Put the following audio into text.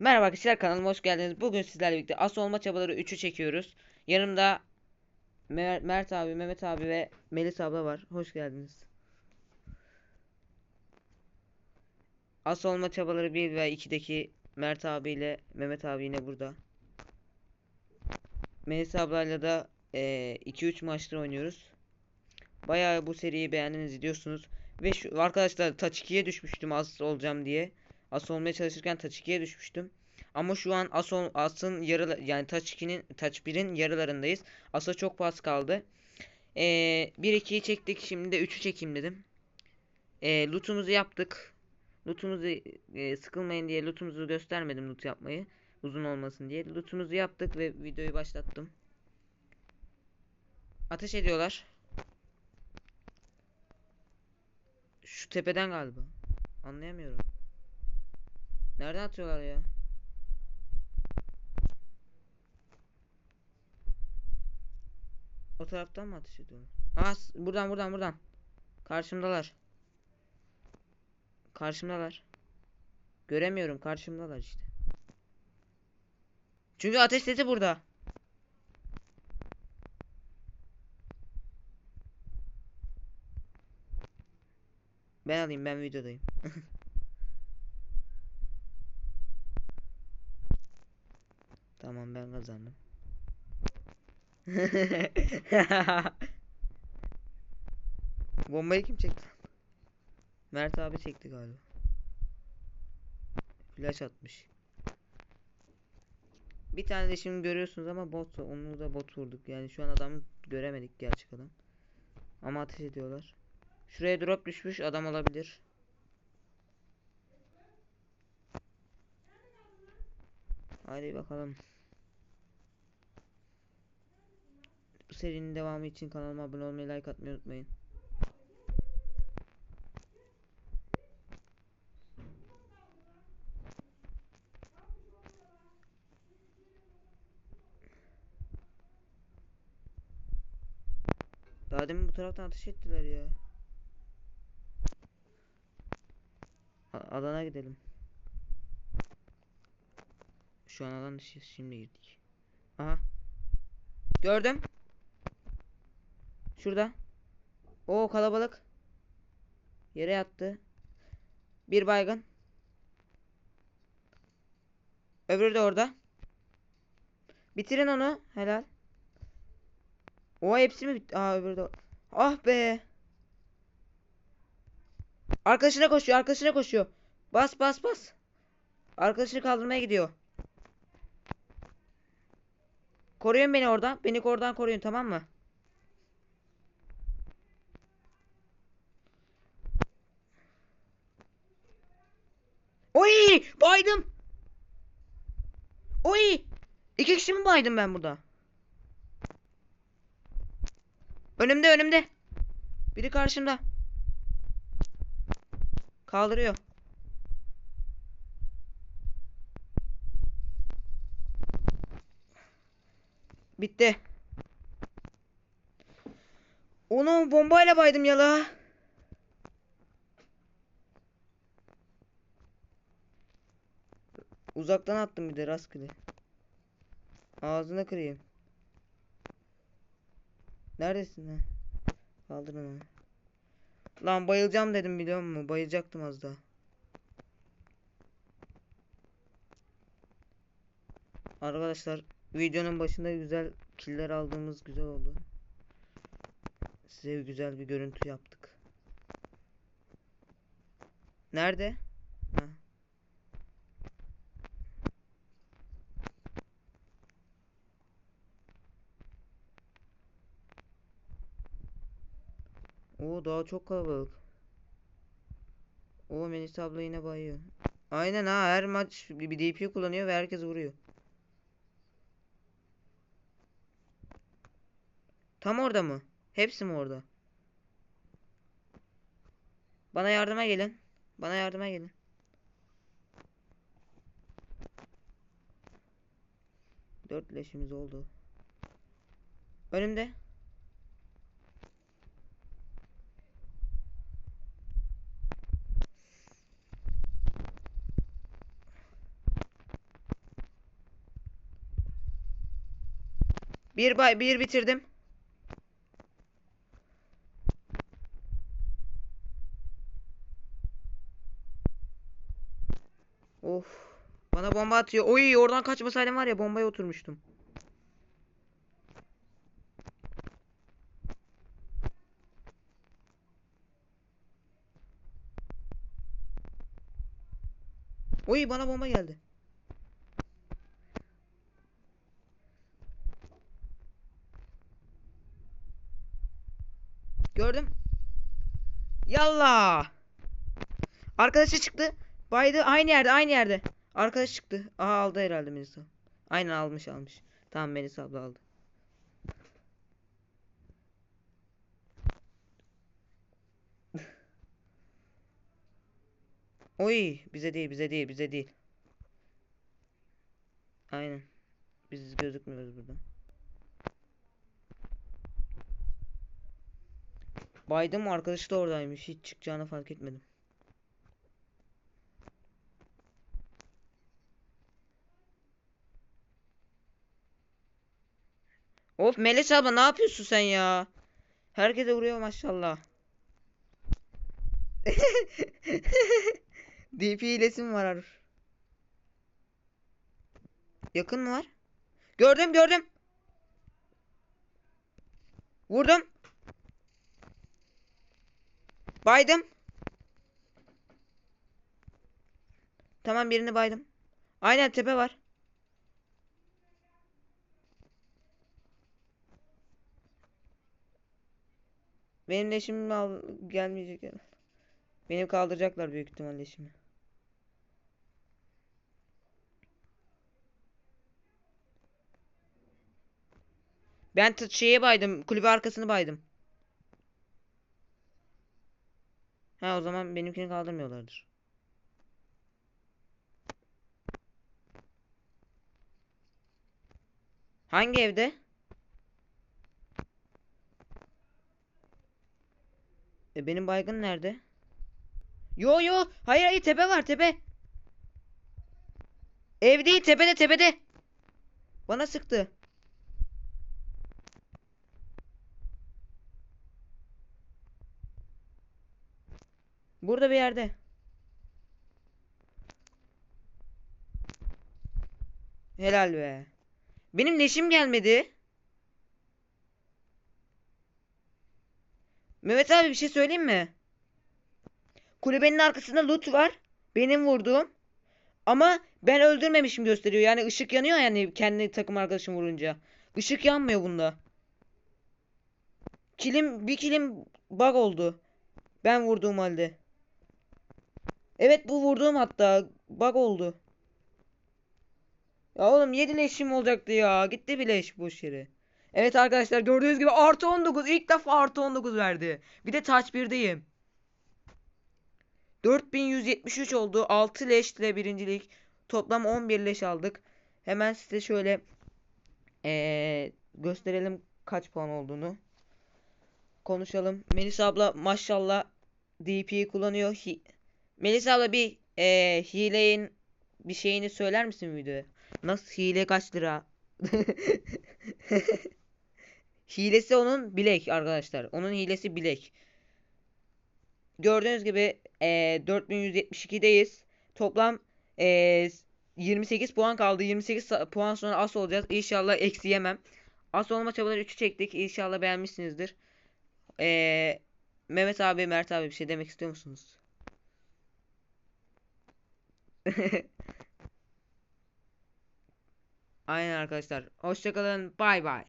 Merhaba arkadaşlar kanalıma hoş geldiniz. Bugün sizlerle birlikte as olma çabaları 3'ü çekiyoruz. Yanımda Mer- Mert abi, Mehmet abi ve Melis abla var. Hoş geldiniz. As olma çabaları 1 ve 2'deki Mert abi ile Mehmet abi yine burada. Melis ablayla da 2-3 maçtır oynuyoruz. Bayağı bu seriyi beğendiniz izliyorsunuz. Ve şu arkadaşlar Touch 2'ye düşmüştüm as olacağım diye. As olmaya çalışırken Touch 2'ye düşmüştüm. Ama şu an As As'ın yarı yani Touch 2'nin Touch 1'in yarılarındayız. As'a çok pas kaldı. Ee, 1-2'yi çektik. Şimdi de 3'ü çekeyim dedim. Ee, loot'umuzu yaptık. Loot'umuzu e, sıkılmayın diye loot'umuzu göstermedim loot yapmayı. Uzun olmasın diye. Loot'umuzu yaptık ve videoyu başlattım. Ateş ediyorlar. Şu tepeden galiba. Anlayamıyorum. Nereden atıyorlar ya? O taraftan mı ateş ediyorlar? Aa buradan buradan buradan. Karşımdalar. Karşımdalar. Göremiyorum karşımdalar işte. Çünkü ateş sesi burada. Ben alayım ben videodayım. Tamam ben kazandım. Bombayı kim çekti? Mert abi çekti galiba. Flash atmış. Bir tane de şimdi görüyorsunuz ama bot onu da bot vurduk. Yani şu an adamı göremedik gerçek adam. Ama ateş ediyorlar. Şuraya drop düşmüş adam olabilir. Hadi bakalım. Bu serinin devamı için kanalıma abone olmayı, like atmayı unutmayın. Daha demin bu taraftan ateş ettiler ya. A- alana gidelim. Şu an alan dışı şimdi girdik. Aha. Gördüm. Şurada. O kalabalık. Yere yattı. Bir baygın. Öbürü de orada. Bitirin onu. Helal. O hepsi mi bitti? Aa öbürü de. Ah be. Arkadaşına koşuyor. Arkadaşına koşuyor. Bas bas bas. Arkadaşını kaldırmaya gidiyor. Koruyun beni oradan. Beni oradan koruyun tamam mı? Oy! Baydım. Oy! İki kişi mi baydım ben burada? Önümde önümde. Biri karşımda. Kaldırıyor. Bitti. Onu bombayla baydım yala. Uzaktan attım bir de rastgele. Ağzına kırayım. Neredesin ha? Kaldır onu. Lan bayılacağım dedim biliyor musun? Bayılacaktım az daha. Arkadaşlar videonun başında güzel killer aldığımız güzel oldu. Size güzel bir görüntü yaptık. Nerede? Ha. Oo daha çok kalabalık. Oo Melis abla yine bayıyor. Aynen ha her maç bir DP kullanıyor ve herkes vuruyor. Tam orada mı? Hepsi mi orada? Bana yardıma gelin. Bana yardıma gelin. Dört leşimiz oldu. Önümde. Bir bay bir bitirdim. Bana bomba atıyor. Oy oradan kaçmasaydım var ya bombaya oturmuştum. Oy bana bomba geldi. Gördüm. Yallah. Arkadaşı çıktı. Baydı aynı yerde aynı yerde. Arkadaş çıktı. Aha aldı herhalde Melisa. Aynen almış almış. Tamam Melisa abla aldı. Oy bize değil bize değil bize değil. Aynen. Biz gözükmüyoruz burada. Baydım arkadaşı da oradaymış. Hiç çıkacağını fark etmedim. Of Melis abla ne yapıyorsun sen ya? Herkese vuruyor maşallah. DP hilesi mi var? Yakın mı var? Gördüm gördüm. Vurdum. Baydım. Tamam birini baydım. Aynen tepe var. Benim leşim al gelmeyecek yani. Benim kaldıracaklar büyük ihtimalle leşimi. Ben şeye baydım. Kulübe arkasını baydım. Ha o zaman benimkini kaldırmıyorlardır. Hangi evde? E benim baygın nerede? Yo yo hayır hayır tepe var tepe. Ev değil tepede tepede. Bana sıktı. Burada bir yerde. Helal be. Benim leşim gelmedi. Mehmet abi bir şey söyleyeyim mi? Kulübenin arkasında loot var. Benim vurduğum. Ama ben öldürmemişim gösteriyor. Yani ışık yanıyor yani kendi takım arkadaşım vurunca. Işık yanmıyor bunda. Kilim bir kilim bug oldu. Ben vurduğum halde. Evet bu vurduğum hatta bug oldu. Ya oğlum 7 leşim olacaktı ya. Gitti bir leş boş yere. Evet arkadaşlar gördüğünüz gibi artı 19. ilk defa artı 19 verdi. Bir de touch 1'deyim. 4173 oldu. 6 leşle birincilik. Toplam 11 leş aldık. Hemen size şöyle ee, gösterelim kaç puan olduğunu. Konuşalım. Melisa abla maşallah DP'yi kullanıyor. Hi Melisa abla bir ee, hileyin bir şeyini söyler misin videoya? Nasıl hile kaç lira? Hilesi onun bilek arkadaşlar. Onun hilesi bilek. Gördüğünüz gibi e, 4172'deyiz. Toplam e, 28 puan kaldı. 28 puan sonra as olacağız. İnşallah eksi yemem. As olma çabaları 3'ü çektik. İnşallah beğenmişsinizdir. E, Mehmet abi, Mert abi bir şey demek istiyor musunuz? Aynen arkadaşlar. Hoşçakalın. Bay bay.